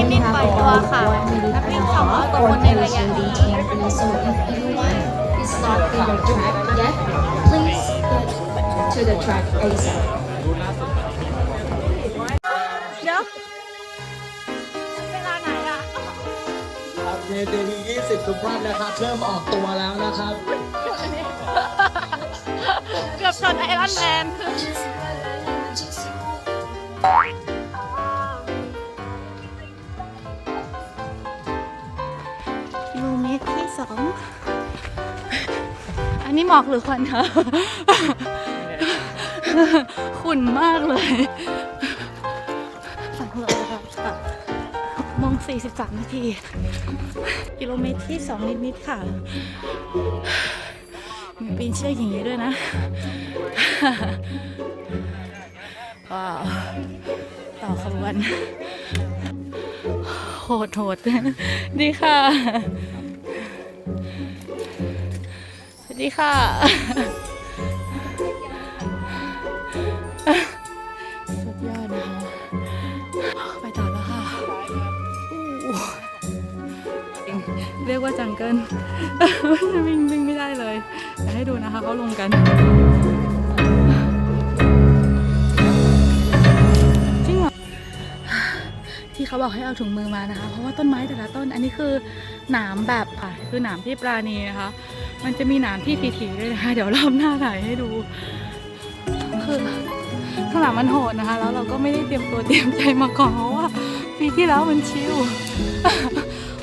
ไม่มีปล่อยตัวค่ะนักวิ่งสองร้อยกว่าคนในระยะนี้ So if anyone is not in the track yet, please get to the track ASAP. เดี๋ยวเวลาไหนอะครับเจดี20ทุกท่านนะครับเริ่มออกตัวแล้วนะครับ เกือบชนไอรอนแมน สองอันนี้หมอกหรือควันคะขุ่นมากเลยสองร้อยครับค่ะมง43 นาที กิโลเมตรที่ 2 นิดๆค่ะ มีปีนเชือกอย่างนี้ด้วยนะ ว้าว ต่อขบวนโหดโหดดีค่ะ ดีค่ะ สุดยอดนะคะ ไปต่อแล้วค่ะอู้เรียกว่าจังเกิลวิ่งวิ่งไม่ได้เลยเดี๋ยวให้ดูนะคะเขาลงกัน จริงเหรอ ที่เขาบอกให้เอาถุงมือมานะคะ เพราะว่าต้นไม้แต่ละต้น อันนี้คือหนามแบบอะ คือหนามที่ปราณีนะคะ มันจะมีหนามที่ถี่ๆด้วยนะคะเดี๋ยวรอบหน้าถ่ายให้ดู คือข้างหลังมันโหดนะคะ แล้วเราก็ไม่ได้เตรียมตัวเตรียมใจมาก่อนเพราะว่าปีที่แล้วมันชิว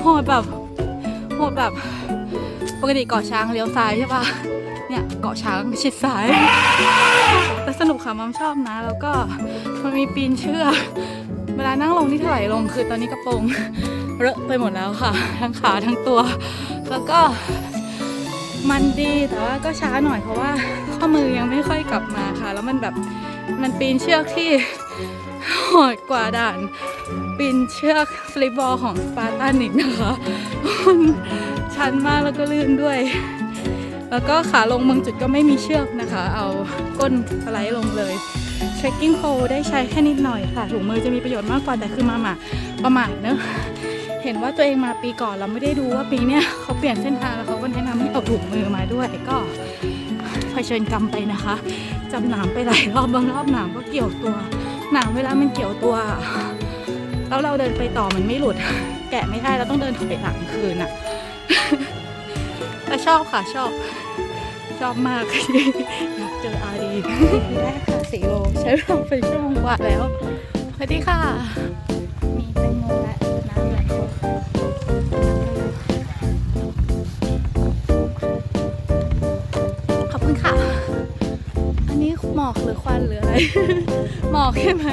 โหดแบบโหดแบบปกติเกาะช้างเลี้ยวซ้ายใช่ปะเนี่ยเกาะช้างชิดซ้ายแต่สนุกค่ะมัมชอบนะ แล้วก็มันมีปีนเชือกเวลานั่งลงนี่ถลายลงคือตอนนี้กระโปรงเลอะไปหมดแล้วค่ะ ทั้งขาทั้งตัว แล้วก็ มันดีแต่ว่าก็ช้าหน่อยเพราะว่าข้อมือยังไม่ค่อยกลับมาค่ะ แล้วมันแบบมันปีนเชือกที่โหดกว่าด่านปีนเชือกฟลิปบอลของสปาร์ตันอีกนะคะมันชันมากแล้วก็ลื่นด้วย แล้วก็ขาลงบางจุดก็ไม่มีเชือกนะคะ เอาก้นสไลด์ลงเลย trekking pole ได้ใช้แค่นิดหน่อยค่ะถุงมือจะมีประโยชน์มากกว่าแต่คือมาหมาประมาทเนอะ เห็นว่าตัวเองมาปีก่อนเราไม่ได้ดูว่าปีเนี้ยเขาเปลี่ยนเส้นทางแล้วเขาก็แนะนำให้เอาถุงมือมาด้วยก็เผชิญกรรมไปนะคะจำหนามไปหลายรอบบางรอบหนามก็เกี่ยวตัวหนามเวลามันเกี่ยวตัวแล้วเราเดินไปต่อมันไม่หลุด แกะไม่ได้เราต้องเดินถอยหลังคืนอะแต่ชอบค่ะชอบ ชอบมากอยากเจออารีทีแรกค่ะสี่โลใช้เวลาไปชั่วโมงกว่าแล้วสวัสดีค่ะ มีแตงโมและน้ำไหล อกหรือควันหรืออะไร หมอกใช่ไหม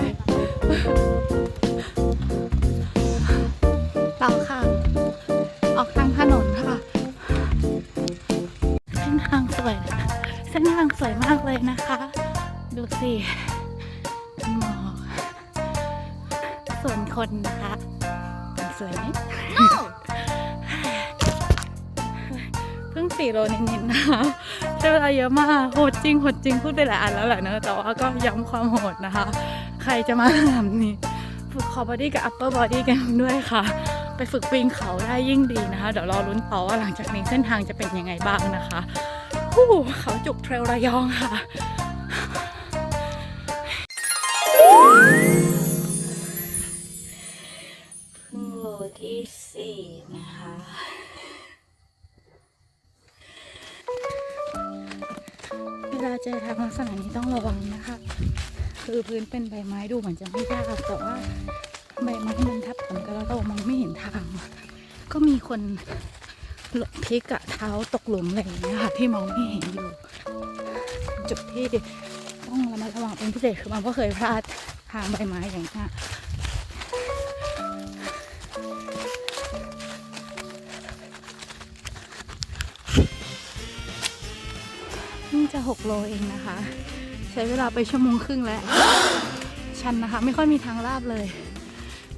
ต่อค่ะ ออกทางถนนค่ะ เส้นทางสวยนะเส้นทางสวยมากเลยนะคะ ดูสิหมอกส่วนคนนะคะ สวยไหมเพิ่งสี่โลนิดๆนะคะใช้เวลาเยอะมากโหดจริงโหดจริงพูดไปหลายอันแล้วแหละเนอะแต่ว่าก็ย้ำความโหดนะคะ ใครจะมาทำนี้ฝึกคอบอดี้กับอัปเปอร์บอดี้กันด้วยค่ะ ไปฝึกปีนเขาได้ยิ่งดีนะคะ เดี๋ยวรอลุ้นต่อว่าหลังจากนี้เส้นทางจะเป็นยังไงบ้างนะคะฮู้เขาจุกเทรลระยองค่ะ เจอทางลักษณะนี้ต้องระวังนะคะ คือพื้นเป็นใบไม้ดูเหมือนจะไม่ยากแต่ว่าใบไม้มันทับถมกันแล้วเรามองไม่เห็นทาง ก็มีคนหลบพลิกอะเท้าตกหลุมอะไรอย่างเงี้ยค่ะที่มองไม่เห็นอยู่ จุดที่ต้องระมัดระวังเป็นพิเศษคือมันก็เคยพลาดทางใบไม้อย่างเงี้ย จะ 6 โลเองนะคะ ใช้เวลาไปชั่วโมงครึ่งแล้ว ชันนะคะ ไม่ค่อยมีทางลาบเลย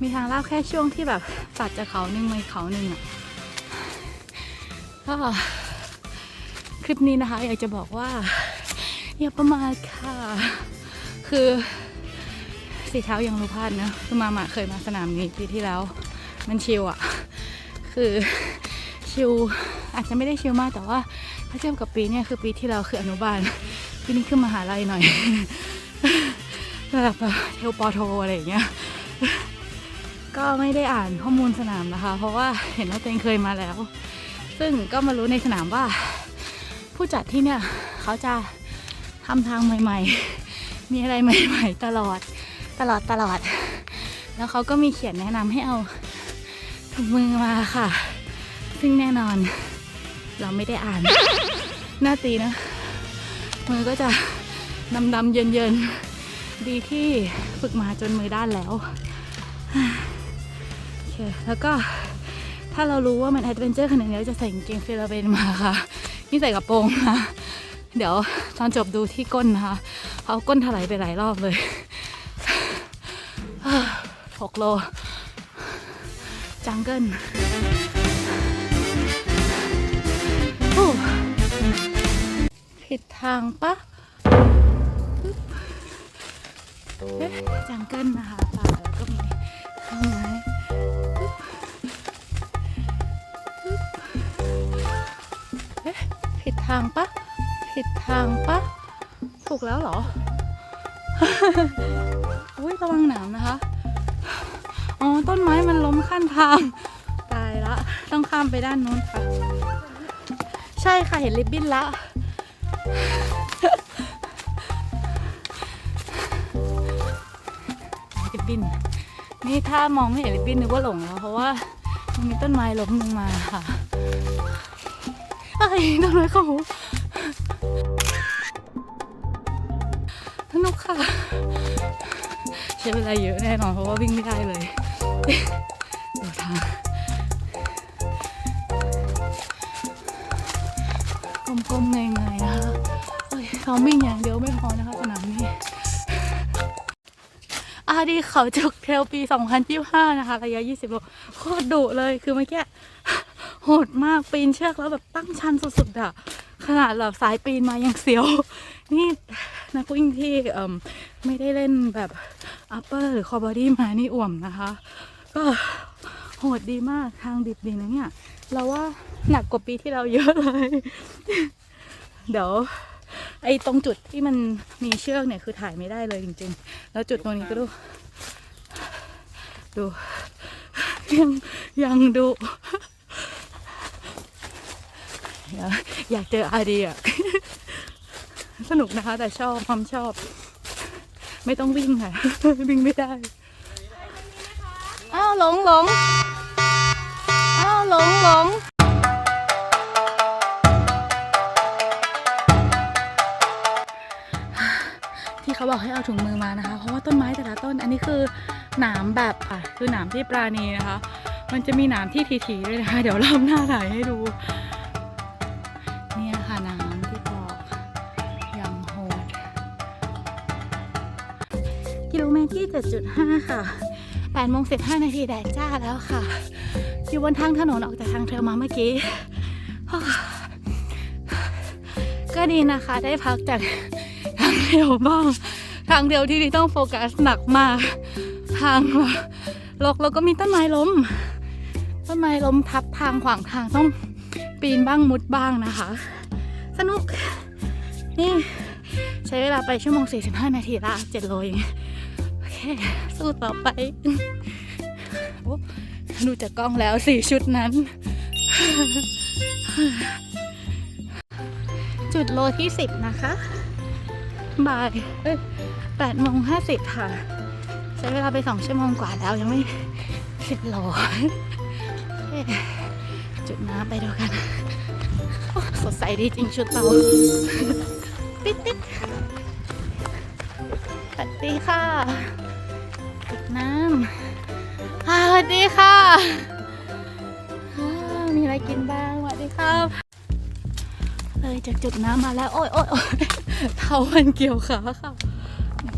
มีทางลาบแค่ช่วงที่แบบตัดจากเขาหนึ่งมาอีกเขาหนึ่งอะก็คลิปนี้นะคะ อยากจะบอกว่า อย่าประมาทค่ะ คือสีเท้ายังรู้พลาดนะคือมาหมาเคยมาสนามนี้ปีที่แล้ว มันชิลอะคือชิลอาจจะไม่ได้ชิลมากแต่ว่า ถ้าเทียบกับปีเนี่ยคือปีที่เราคืออนุบาล ปีนี้ขึ้นมหาลัยหน่อยระดับแบบเทลปอโทอะไรอย่างเงี้ย ก็ไม่ได้อ่านข้อมูลสนามนะคะ เพราะว่าเห็นว่าตัวเองเคยมาแล้ว ซึ่งก็มารู้ในสนามว่า ผู้จัดที่เนี่ยเขาจะทำทางใหม่ ๆ มีอะไรใหม่ ๆ ตลอดตลอดตลอด แล้วเขาก็มีเขียนแนะนำให้เอาถุงมือมาค่ะ ซึ่งแน่นอน เราไม่ได้อ่าน หน้าตีนะ มือก็จะดำดำๆเย็นเย็นๆดีที่ฝึกมาจนมือด้านแล้วโอเคแล้วก็ถ้าเรารู้ว่ามันแอดเวนเจอร์ขนาดนี้เราจะใส่เกงเซราเบนมาค่ะ นี่ใส่กระโปรงนะ เดี๋ยวตอนจบดูที่ก้นนะคะเอาก้นถลายไปหลายรอบเลยหกโลจังเกิล ผิดทางปะปึ๊บเอ๊ะจังเกิลนะคะป่าแล้วก็มีต้นไม้ปึ๊บปึ๊บเอ๊ะผิดทางปะผิดทางปะถูกแล้วเหรอ อุ้ยระวังหนามนะคะ อ๋อ ต้นไม้มันล้มขั้นทาง ตายละ ต้องข้ามไปด้านนู้นค่ะ ใช่ค่ะเห็นริบบิ้นละริบบิ้น นี่ถ้ามองไม่เห็นริบบิ้นนึกว่าหลงแล้ว เพราะว่ามันมีต้นไม้ล้มลงมาค่ะเอ้ยต้นไม้เขาหูสนุกค่ะ ใช้เวลาเยอะแน่นอนเพราะว่าวิ่งไม่ได้เลย ลมๆเงยนะคะเฮ้ยซ้อมวิ่งอย่างเดียวไม่พอนะคะสนามนี้อาดีเขาจุกเทลปี 2025 นะคะ ระยะ 20 โลโคตรดุเลยคือเมื่อกี้โหดมากปีนเชือกแล้วแบบตั้งชันสุดๆอะขนาดแบบสายปีนมายังเสียว นี่นักวิ่งที่ไม่ได้เล่นแบบ upper หรือ core body มานี่อ่วมนะคะ ก็โหดดีมากทางดิบดีนะเนี่ย เราว่าหนักกว่าปีที่เราเยอะเลย เดี๋ยวไอ้ตรงจุดที่มันมีเชือกเนี่ยคือถ่ายไม่ได้เลยจริง ๆ แล้วจุดตรงนี้ก็ดู ดู ยังยังดูอยากเจออาดีอะสนุกนะคะ แต่ชอบความชอบ ไม่ต้องวิ่งค่ะ วิ่งไม่ได้อ้าวหลงหลงอ้าวหลงหลง เขาบอกให้เอาถุงมือมานะคะ เพราะว่าต้นไม้แต่ละต้น อันนี้คือหนามแบบค่ะคือหนามที่ปราณีนะคะ มันจะมีหนามที่ถี่ๆด้วยนะคะ เดี๋ยวรอบหน้าถ่ายให้ดู เนี่ยค่ะหนามที่บอกอย่างโหด กิโลเมตรที่ 7.5 ค่ะ8โมง15 นาทีแดดจ้าแล้วค่ะ อยู่บนทางถนนออกจากทางเทรลมาเมื่อกี้ ก็ดีนะคะได้พักจากางเดียวบ้าง ทางเดียวที่นี่ต้องโฟกัสหนักมาก ทางลกแล้วก็มีต้นไม้ล้ม ต้นไม้ล้มทับทางขวางทางต้องปีนบ้างมุดบ้างนะคะ สนุก นี่ ใช้เวลาไปชั่วโมง 45 นาทีละ7โลเองโอเค สู้ต่อไปดูจากกล้องแล้วสี่ชุดนั้น จุดโลที่ 10 นะคะ บ่ายเอ้ย8โมง50ค่ะ ใช้เวลาไป2ชั่วโมงกว่าแล้วยังไม่10โลโอจุดน้ำไปดูกัน สดใสดีจริงชุดเราปิ๊ดปิ๊ดสวัสดีค่ะติดน้ำสวัสดีค่ะ มีอะไรกินบ้างสวัสดีครับ เลยจากจุดน้ำมาแล้วโอ้ยโอ้ยโอ้ยเท้ามันเกี่ยวขาค่ะ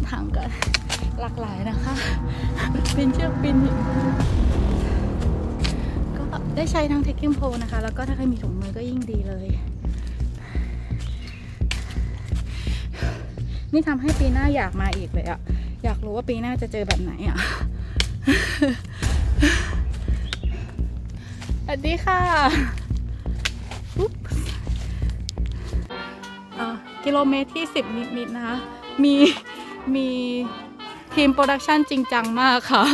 ทางกันหลากหลายนะคะ เปีนเชือกปีนหินก็ได้ใช้ทั้งเทคกิ้งโพนะคะ แล้วก็ถ้าใครมีถุงมือก็ยิ่งดีเลย นี่ทำให้ปีหน้าอยากมาอีกเลยอะอยากรู้ว่าปีหน้าจะเจอแบบไหนอะสวัสดีค่ะ กิโลเมตรที่ 10 นิดๆนะคะ มีมีทีมโปรดักชันจริงจังมากค่ะ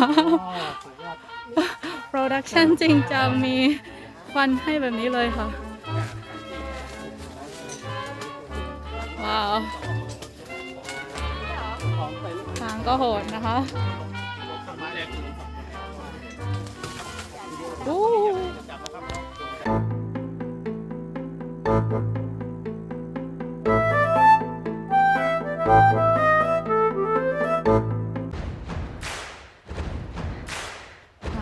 โปรดักชันจริงจังมีควันให้แบบนี้เลยค่ะ ว้าวทางก็โหดนะคะอู้ค ว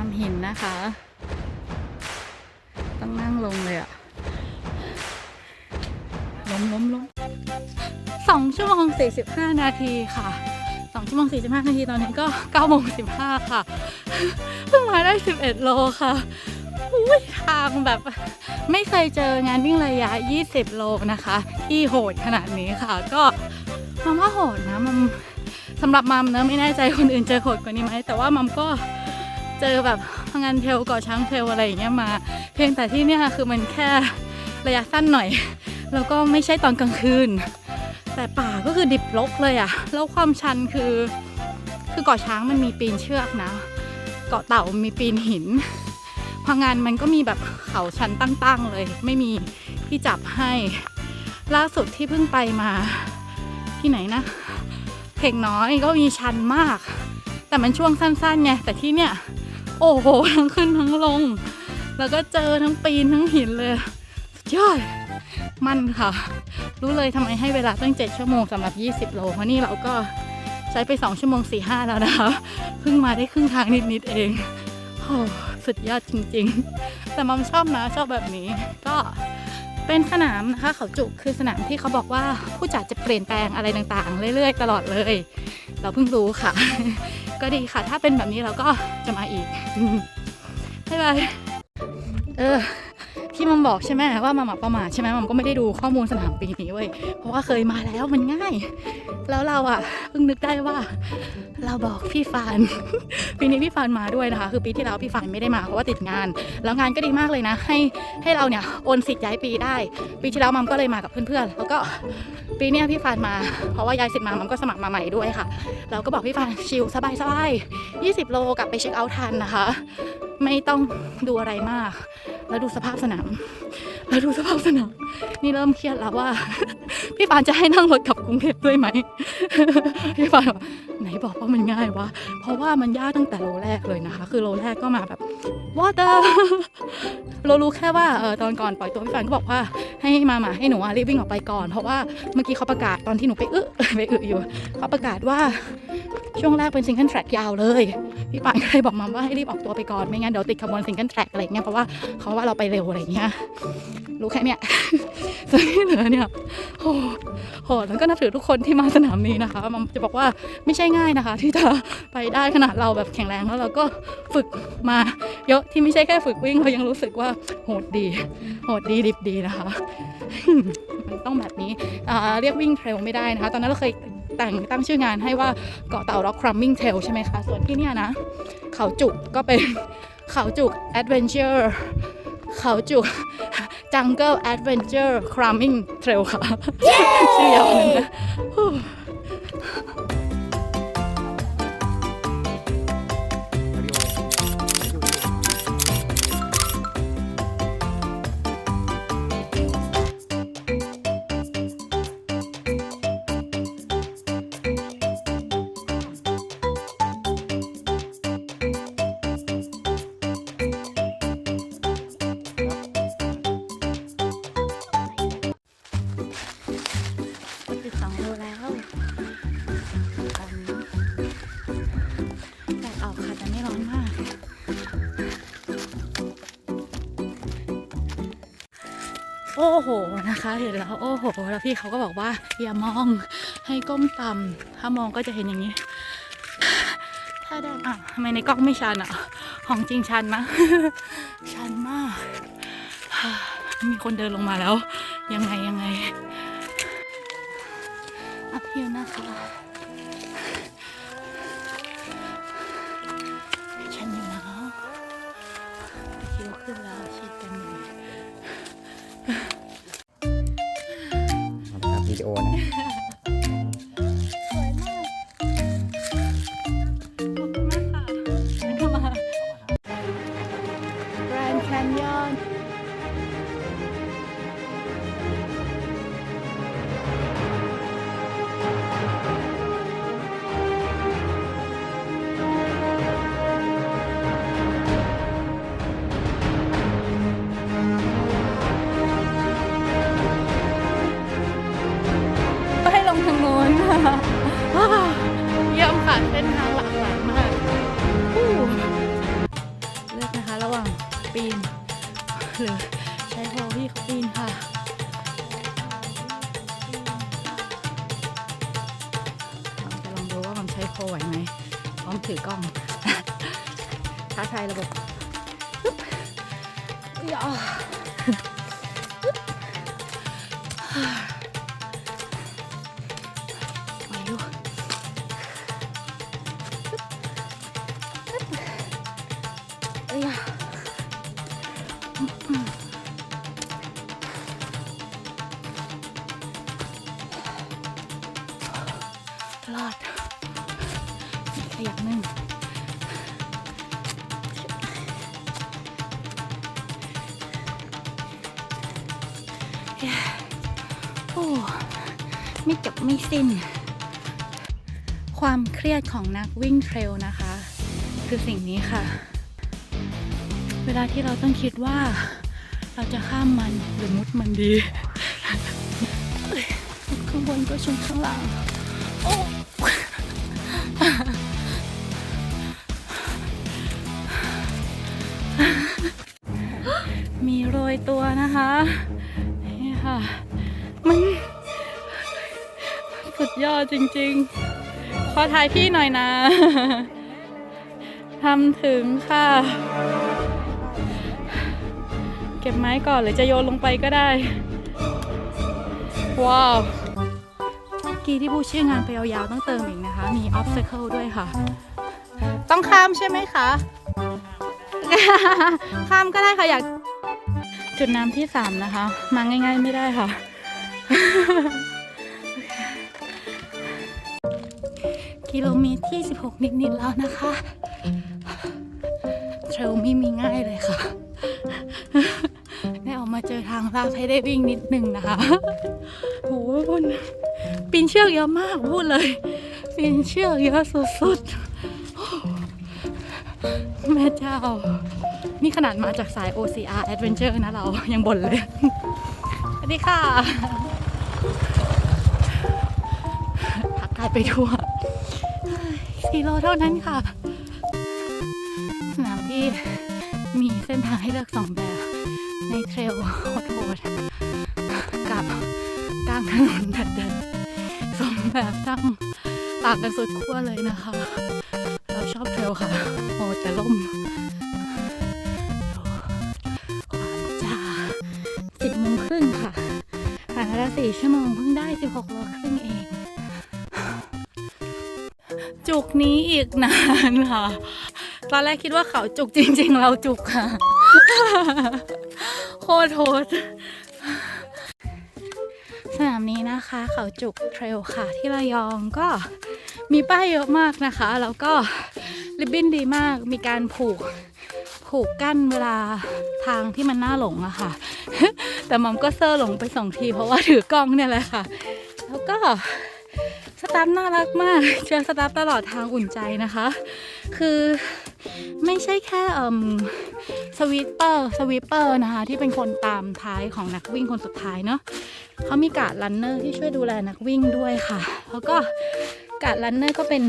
ามหินนะคะ ต้องนั่งลงเลยอะล้มล้มล้มสองชั่วโมงสี่สิบห้านาทีค่ะสองชั่วโมงสี่สิบห้านาทีตอนนี้ก็เก้าโมงสิบห้าค่ะ เพิ่งมาได้สิบเอ็ดโลค่ะอุ้ยทางแบบไม่เคยเจองานวิ่งระยะ 20 โลนะคะ ที่โหดขนาดนี้ค่ะ ก็ มัมว่าโหดนะมัมสำหรับมัมนะไม่แน่ใจคนอื่นเจอโหดกว่านี้ไหมแต่ว่ามัมก็เจอแบบงานเทลก่อช้างเทลอะไรอย่างเงี้ยมา เพียงแต่ที่เนี่ยคือมันแค่ระยะสั้นหน่อย แล้วก็ไม่ใช่ตอนกลางคืน แต่ป่าก็คือดิบลกเลยอะแล้วความชันคือ คือเกาะช้างมันมีปีนเชือกนะ เกาะเต่ามีปีนหินพังงานมันก็มีแบบเขาชันตั้งๆเลย ไม่มีที่จับให้ ล่าสุดที่เพิ่งไปมา ที่ไหนนะเพ่งน้อยก็มีชันมาก แต่มันช่วงสั้นๆไงแต่ที่เนี่ย โอ้โหทั้งขึ้นทั้งลง แล้วก็เจอทั้งปีนทั้งหินเลยสุดยอดมันค่ะ รู้เลยทำไมให้เวลาตั้ง 7 ชั่วโมงสำหรับ 20 โล เพราะนี่เราก็ใช้ไป 2 ชั่วโมง 4 5 แล้วนะคะเพิ่งมาได้ครึ่งทางนิด ๆ เองโอ้สุดยอดจริง ๆ แต่มัมชอบนะ ชอบแบบนี้ก็ เป็นสนามนะคะเขาจุคือสนามที่เขาบอกว่าผู้จัดจะเปลี่ยนแปลงอะไรต่างๆ เรื่อยๆ ตลอดเลย เราเพิ่งรู้ค่ะ ก็ดีค่ะ ถ้าเป็นแบบนี้เราก็จะมาอีกบ๊ายบายเออ ที่มัมบอกใช่ไหมว่ามัมอะประมาทใช่ไหมมัมก็ไม่ได้ดูข้อมูลสนามปีนี้เว้ยเพราะว่าเคยมาแล้วมันง่าย แล้วเราอะเพิ่งนึกได้ว่า เราบอกพี่ฟานปีนี้พี่ฟานมาด้วยนะคะ คือปีที่แล้วพี่ฟานไม่ได้มาเพราะว่าติดงาน แล้วงานก็ดีมากเลยนะ ให้ให้เราเนี่ยโอนสิทธิ์ย้ายปีได้ ปีที่แล้วมัมก็เลยมากับเพื่อนๆแล้วก็ปีนี้พี่ฟานมา เพราะว่าย้ายสิทธิ์มามัมก็สมัครมาใหม่ด้วยค่ะ เราก็บอกพี่ฟานชิลสบายๆ20 โลกลับไปเช็คเอาท์ทันนะคะ ไม่ต้องดูอะไรมาก แล้วดูสภาพสนาม แล้วดูสภาพสนาม นี่เริ่มเครียดแล้วว่า พี่ปานจะให้นั่งรถกลับกรุงเทพด้วยไหม พี่ปานบอกไหนบอกว่ามันง่ายวะ เพราะว่ามันยากตั้งแต่โลแรกเลยนะคะ คือโลแรกก็มาแบบ water เรารู้แค่ว่าเออตอนก่อนปล่อยตัวพี่ปานก็บอกว่าให้มาหมาให้หนูอะรีบวิ่งออกไปก่อน เพราะว่าเมื่อกี้เขาประกาศตอนที่หนูไปอึไปอึอยู่เขาประกาศว่า ช่วงแรกเป็นซิงเกิลแทร็กยาวเลย พี่ปานก็เลยบอกมาว่าให้รีบออกตัวไปก่อนไม่งั้นเดี๋ยวติดขบวนซิงเกิลแทร็กอะไรเงี้ยเพราะว่าเขาว่าเราไปเร็วอะไรเงี้ยรู้แค่เนี้ยส่วนที่เหลือเนี่ยโหโหดแล้วก็นับถือทุกคนที่มาสนามนี้นะคะมันจะบอกว่าไม่ใช่ง่ายนะคะ ที่จะไปได้ขนาดเราแบบแข็งแรงแล้วเราก็ฝึกมาเยอะที่ไม่ใช่แค่ฝึกวิ่งเรายังรู้สึกว่าโหดดี โหดดีดิบดีนะคะมันต้องแบบนี้อ่าเรียกวิ่งเทรลไม่ได้นะคะ ตอนนั้นเราเคยแต่งตั้งชื่องานให้ว่าเกาะเต่าร็อกครัมมิ่งเทรลใช่ไหมคะ ส่วนที่เนี่ยนะ เขาจุกก็เป็นเขาจุกแอดเวนเจอร์เขาจุก Jungle Adventure Climbing Trail ค่ะชื่อยาวนึงนะ อ้โหนะคะ เห็นแล้วโอ้โห แล้วพี่เขาก็บอกว่าอย่ามองให้ก้มต่ำถ้ามองก็จะเห็นอย่างนี้ ถ้าได้อะทำไมในกล้องไม่ชันอะ ของจริงชันนะชันมาก มีคนเดินลงมาแล้ว ยังไงยังไงอัพฮิวนะคะ วิดีโอนะ พี่เขาปีนค่ะ จะลองดูว่ามันใช้โฟไหวไหมพร้อมถือกล้องท้าทายระบบอุ๊บย่า โอ้ไม่จบไม่สิ้น ความเครียดของนักวิ่งเทรลนะคะ คือสิ่งนี้ค่ะ เวลาที่เราต้องคิดว่า เราจะข้ามมันหรือมุดมันดีเอ้ยข้างบนก็ชนข้างล่างโอ้ จริงๆ ขอถ่ายพี่หน่อยนะทำถึงค่ะ เก็บไม้ก่อนหรือจะโยนลงไปก็ได้ ว้าวเมื่อกี้ที่พูดชื่องานไปยาวๆต้องเติมอีกนะคะ มี obstacle ด้วยค่ะ ต้องข้ามใช่ไหมคะ ข้ามก็ได้ค่ะอยากจุดน้ำที่สามนะคะ มาง่ายๆไม่ได้ค่ะ กิโลเมตรที่ 16 นิด ๆ แล้วนะคะเทรลไม่มีง่ายเลยค่ะ ได้ออกมาเจอทางลาดให้ได้วิ่งนิดนึงนะคะโหคุณปีนเชือกเยอะมากพูดเลยปีนเชือกเยอะสุดๆแม่เจ้า นี่ขนาดมาจากสาย OCR Adventure นะเรายังบ่นเลยสวัสดีค่ะพักกายไปทั่ว สี่โลเท่านั้นค่ะ สนามที่มีเส้นทางให้เลือกสองแบบ ในเทรลโหดๆกับกลางถนนแบบเดินสองแบบตั้งต่างกันสุดขั้วเลยนะคะ เราชอบเทรลค่ะโหดแต่ล่มความจ้าสิบโมงครึ่งค่ะผ่านมาแล้วสี่ชั่วโมง นี้อีกนานค่ะ ตอนแรกคิดว่าเขาจุกจริง ๆ เราจุกค่ะ โคตรโทษสนามนี้นะคะเขาจุกเทรลค่ะ ที่ระยองก็มีป้ายเยอะมากนะคะ แล้วก็ริบบิ้นดีมากมีการผูกผูกกั้นเวลาทางที่มันน่าหลงอะค่ะ แต่มัมก็เซอร์หลงไปสองที เพราะว่าถือกล้องเนี่ยแหละค่ะ แล้วก็ สตาฟน่ารักมากเจอสตาฟตลอดทางอุ่นใจนะคะ คือไม่ใช่แค่สวีปเปอร์สวีปเปอร์นะคะ ที่เป็นคนตามท้ายของนักวิ่งคนสุดท้ายเนาะเขามีการ์ดรันเนอร์ที่ช่วยดูแลนักวิ่งด้วยค่ะ แล้วก็การ์ดรันเนอร์ก็เป็น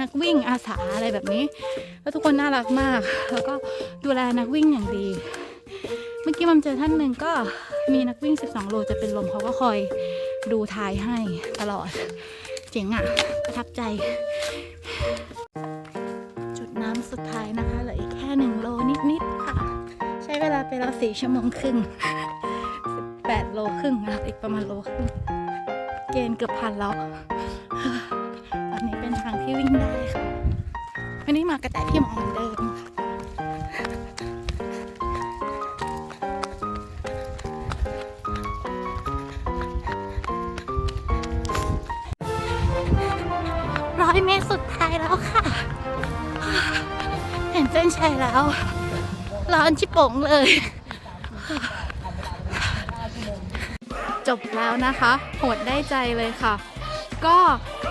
นักวิ่งอาสาอะไรแบบนี้ แล้วทุกคนน่ารักมาก แล้วก็ดูแลนักวิ่งอย่างดี เมื่อกี้มัมเจอท่านหนึ่งก็มีนักวิ่ง 12 โลจะเป็นลมเขาก็คอยดูท้ายให้ตลอด เจ๋งอะ่ะ ประทับใจ จุดน้ำสุดท้ายนะคะเหลืออีกแค่หนึ่งโลนิด ๆ ค่ะ ใช้เวลาไปแล้วสี่ชั่วโมงครึ่ง18โลครึ่งนะอีกประมาณโลครึ่งเกณฑ์เกือบพันแล้ว ตอนนี้เป็นทางที่วิ่งได้ค่ะวันนี้มากระแต่พี่หมอเหมือนเดิมค่ะ 400เมตรสุดท้ายแล้วค่ะ เห็นเส้นชัยแล้ว ร้อนชิบโปงเลย จบแล้วนะคะ โหดได้ใจเลยค่ะ ก็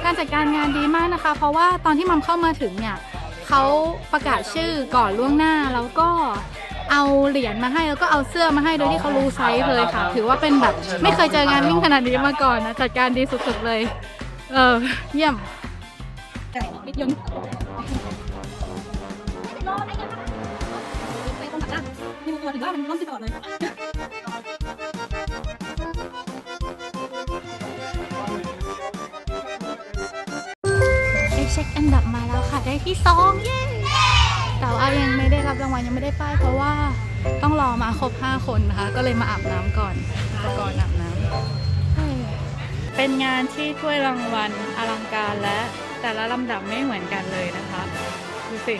การจัดการงานดีมากนะคะ เพราะว่าตอนที่มัมเข้ามาถึงเนี่ยเขาประกาศชื่อก่อนล่วงหน้าแล้วก็เอาเหรียญมาให้แล้วก็เอาเสื้อมาให้โดยที่เขารู้ไซส์เลยค่ะ ถือว่าเป็นแบบ ไม่เคยเจองานวิ่งขนาดนี้มาก่อนนะ จัดการดีสุดๆเลย เออ เยี่ยม ม่ต้องตัดนะนี่มันตัวถึงว่ามันร้อนตลอดเลยได้เช็คอันดับมาแล้วค่ะได้ที่สองเย้แต่ว่ายังไม่ได้รับรางวัลยังไม่ได้ป้ายเพราะว่าต้องรอมาครบ 5 คนนะคะ ก็เลยมาอาบน้ำก่อนอุปกรณ์อาบน้ำเฮ้ยเป็นงานที่ถ้วยรางวัลอลังการและ แต่ละลำดับไม่เหมือนกันเลยนะคะ ดูสิ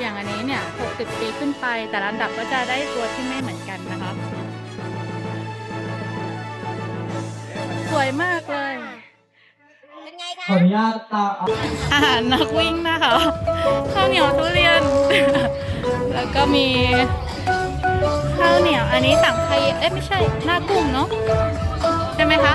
อย่างอันนี้เนี่ย 60 ปีขึ้นไป แต่ละลำดับก็จะได้ตัวที่ไม่เหมือนกันนะคะ สวยมากเลย ขออนุญาตตาเอาอาหารนักวิ่งนะคะข้าวเหนียวทุเรียน แล้วก็มีข้าวเหนียว อันนี้สั่งไข่เอ๊ะไม่ใช่หน้ากุ้งเนาะใช่ไหมคะ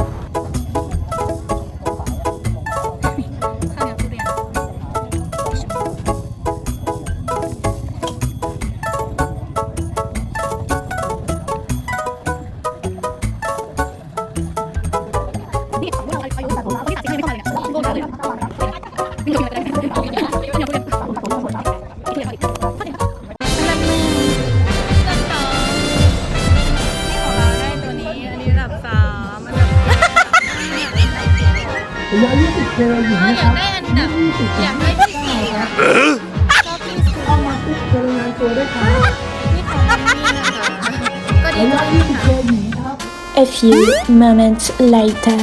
ระยะ20 k หญิงเออนะอคยารักบได้อันดับอยากได้ที่สี่อะชอบที่สุดเข้ามาปุ๊บเจรายงานตัวด้วยครับนี่ของนี่นะคะก็ดีระใจยะค่ะ 20 k หญิงครับ A few moments later.